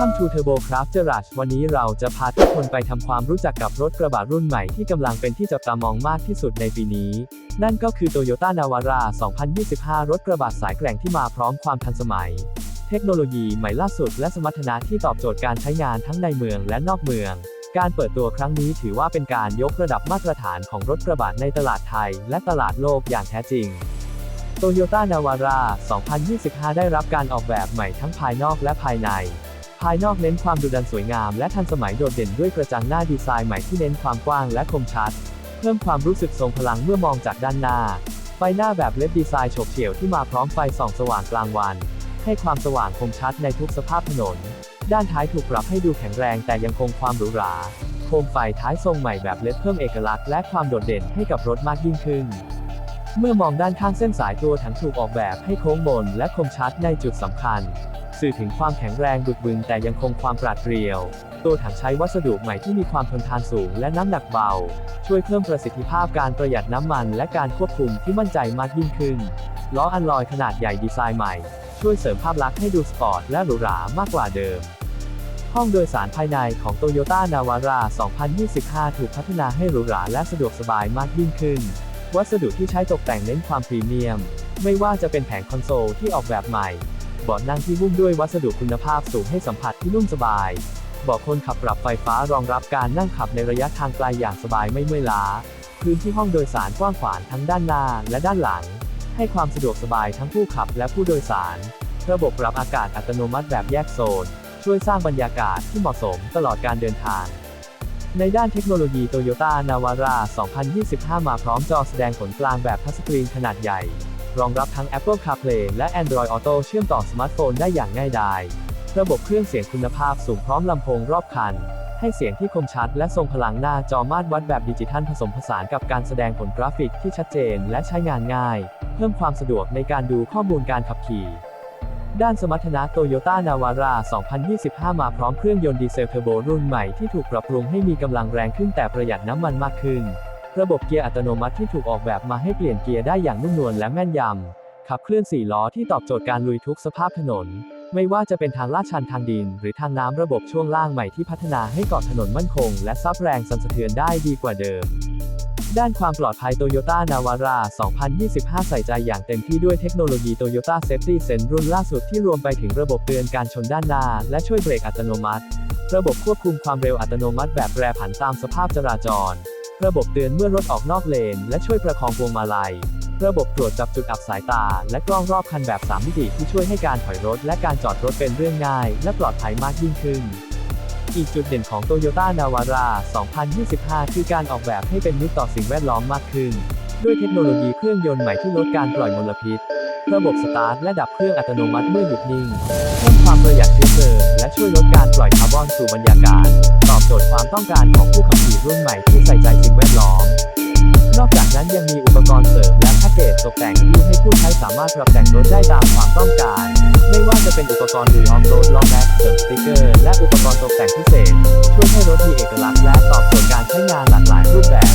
Welcome to Turbo Craft Garage วันนี้เราจะพาทุกคนไปทำความรู้จักกับรถกระบะรุ่นใหม่ที่กำลังเป็นที่จับตามองมากที่สุดในปีนี้ นั่นก็คือ Toyota Navara 2025 รถกระบะสายแกร่งที่มาพร้อมความทันสมัย เทคโนโลยีใหม่ล่าสุดและสมรรถนะที่ตอบโจทย์การใช้งานทั้งในเมืองและนอกเมือง การเปิดตัวครั้งนี้ถือว่าเป็นการยกระดับมาตรฐานของรถกระบะในตลาดไทย และตลาดโลกอย่างแท้จริง Toyota Navara 2025 ได้รับการออกแบบใหม่ทั้งภายนอกและภายใน ภายนอกเน้นความดุดันสวยงาม และทันสมัยโดดเด่นด้วยกระจังหน้าดีไซน์ใหม่ที่เน้นความกว้างและคมชัด เพิ่มความรู้สึกทรงพลังเมื่อมองจากด้านหน้า ไฟหน้าแบบเลดดีไซน์โฉบเฉี่ยวที่มาพร้อมไฟส่องสว่างกลางวัน ให้ความสว่างคมชัดในทุกสภาพถนน ด้านท้ายถูกปรับให้ดูแข็งแรงแต่ยังคงความหรูหรา โคมไฟท้ายทรงใหม่แบบเลดเพิ่มเอกลักษณ์และความโดดเด่นให้กับรถมากยิ่งขึ้น เมื่อมองด้านข้างเส้นสายตัวถังถูกออกแบบให้โค้งมนและคมชัดในจุดสำคัญ สื่อถึงความแข็งแรงบึกบึนแต่ยังคงความปราดเปรียว ตัวถังใช้วัสดุใหม่ที่มีความทนทานสูงและน้ำหนักเบา ช่วยเพิ่มประสิทธิภาพการประหยัดน้ำมันและการควบคุมที่มั่นใจมากยิ่งขึ้น ล้ออัลลอยขนาดใหญ่ดีไซน์ใหม่ ช่วยเสริมภาพลักษณ์ให้ดูสปอร์ตและหรูหรามากกว่าเดิม ห้องโดยสารภายในของ Toyota Navara 2025 ถูกพัฒนาให้หรูหราและสะดวกสบายมากยิ่งขึ้น วัสดุที่ใช้ตกแต่งเน้นความพรีเมียม ไม่ว่าจะเป็นแผงคอนโซลที่ออกแบบใหม่ เบาะนั่งที่หุ้มด้วยวัสดุคุณภาพสูงให้สัมผัสที่นุ่มสบายเบาะคนขับปรับไฟฟ้ารองรับการนั่งขับในระยะทางไกลอย่างสบายไม่เมื่อยล้า พื้นที่ห้องโดยสารกว้างขวางทั้งด้านหน้าและด้านหลัง ให้ความสะดวกสบายทั้งผู้ขับและผู้โดยสาร ระบบปรับอากาศอัตโนมัติแบบแยกโซน ช่วยสร้างบรรยากาศที่เหมาะสมตลอดการเดินทาง ในด้านเทคโนโลยี Toyota Navara 2025 มาพร้อมจอแสดงผลกลางแบบทัชสกรีนขนาดใหญ่ รองรับทั้ง Apple CarPlay และ Android Auto เชื่อมต่อสมาร์ทโฟนได้อย่างง่ายดาย ระบบเครื่องเสียงคุณภาพสูงพร้อมลำโพงรอบคัน ให้เสียงที่คมชัดและทรงพลังหน้าจอมาตรวัดแบบดิจิทัลผสมผสานกับการแสดงผลกราฟิกที่ชัดเจนและใช้งานง่าย เพิ่มความสะดวกในการดูข้อมูลการขับขี่ ด้านสมรรถนะ Toyota Navara 2025 มาพร้อมเครื่องยนต์ดีเซลเทอร์โบรุ่นใหม่ที่ถูกปรับปรุงให้มีกำลังแรงขึ้นแต่ประหยัดน้ำมันมากขึ้น ระบบเกียร์อัตโนมัติที่ถูกออกแบบมาให้เปลี่ยนเกียร์ได้อย่างนุ่มนวลและแม่นยำ ขับเคลื่อน4ล้อที่ตอบโจทย์การลุยทุกสภาพถนน ไม่ว่าจะเป็นทางลาดชันทางดิน หรือทางน้ำระบบช่วงล่างใหม่ที่พัฒนาให้เกาะถนนมั่นคง และซับแรงสั่นสะเทือนได้ดีกว่าเดิม ด้านความปลอดภัย Toyota Navara 2025 ใส่ใจอย่างเต็มที่ด้วยเทคโนโลยี Toyota Safety Sense รุ่นล่าสุดที่รวมไปถึงระบบเตือนการชนด้านหน้า และช่วยเบรกอัตโนมัติ ระบบควบคุมความเร็วอัตโนมัติแบบแปรผันตามสภาพจราจร ระบบเตือนเมื่อรถออกนอกเลน และช่วยประคองพวงมาลัย ระบบตรวจจับจุดอับสายตา และกล้องรอบคันแบบ 3 มิติที่ช่วยให้การถอยรถ และการจอดรถเป็นเรื่องง่าย และปลอดภัยมากยิ่งขึ้น อีกจุดเด่นของ Toyota Navara 2025 คือการออกแบบให้เป็นมิตรต่อสิ่งแวดล้อมมากขึ้น ด้วยเทคโนโลยีเครื่องยนต์ใหม่ที่ลดการปล่อยมลพิษ ระบบสตาร์ทและดับเครื่องอัตโนมัติเมื่อหยุดนิ่งเพิ่มความประหยัดเชื้อเพลิงและช่วยลดการปล่อยคาร์บอนสู่บรรยากาศ ตอบโจทย์ความต้องการของผู้ขับขี่รุ่นใหม่ที่ใส่ใจสิ่งแวดล้อม นอกจากนั้นยังมีอุปกรณ์เสริมและแพ็กเกจตกแต่งที่ให้ผู้ใช้สามารถปรับแต่งรถได้ตามความต้องการ ไม่ว่าจะเป็นอุปกรณ์ลุยออฟโรดล้อแม็กเสริมสติ๊กเกอร์และอุปกรณ์ตกแต่งพิเศษ ช่วยให้รถมีเอกลักษณ์และตอบโจทย์การใช้งานหลากหลายรูปแบบ